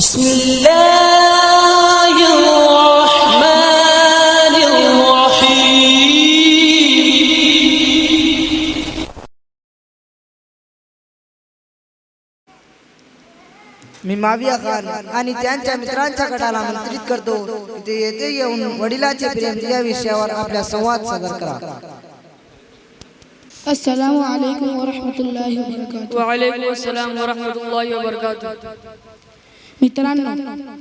بسم الله الرحمن الرحيم मी माविया खान आणि त्यांच्या मित्रांच्या गटाला आमंत्रित करतो ते येथे येऊन वडिलाचे प्रेम या विषयावर आपला संवाद सादर करा السلام عليكم ورحمة الله وبركاته वालेकुम अस्सलाम वरहमतुल्लाहि वबरकातुह मित्रांनो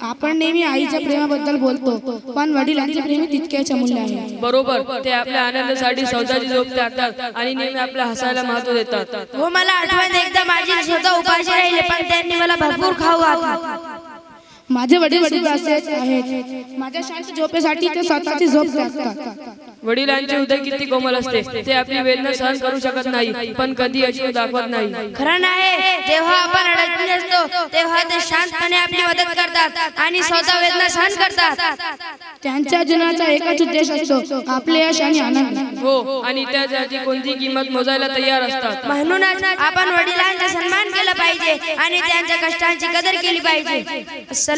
आपण नेहमी आईच्या प्रेमाबद्दल बोलतो पण वडिलांचे प्रेम तितकेच अमूल्य आहे. बरोबर. ते आपल्या आनंदासाठी स्वतःची झोप टाकतात आणि नेहमी आपल्या हसायला महत्त्व देतात. हो मला आठवण एकदा माझी स्वतः उपाशी राहिले पण त्यांनी मला भरपूर खाऊ घातला. माझे वडील सुद्धा असेच आहेत. माझ्या शांत झोपेसाठी ते स्वतःची झोप टाकतात वडिलांचे हृदय किती कोमल असते ते आपली वेदना सहन करू शकत नाही पण कधी अश्रू दाखवत नाही. खरं नाही जेव्हा आपण अडचणी असतो तेव्हा ते शांतपणे आपली मदत करतात आणि स्वतः वेदना सहन करतात. त्यांच्या जीवनाचा एकच उद्देश असतो आपले यश आणि आनंद. हो आणि त्या जागी कोणती किंमत मोजायला तयार असतात? म्हणूनच आपण वडिलांचा सन्मान केला पाहिजे आणि त्यांच्या कष्टांची कदर केली पाहिजे.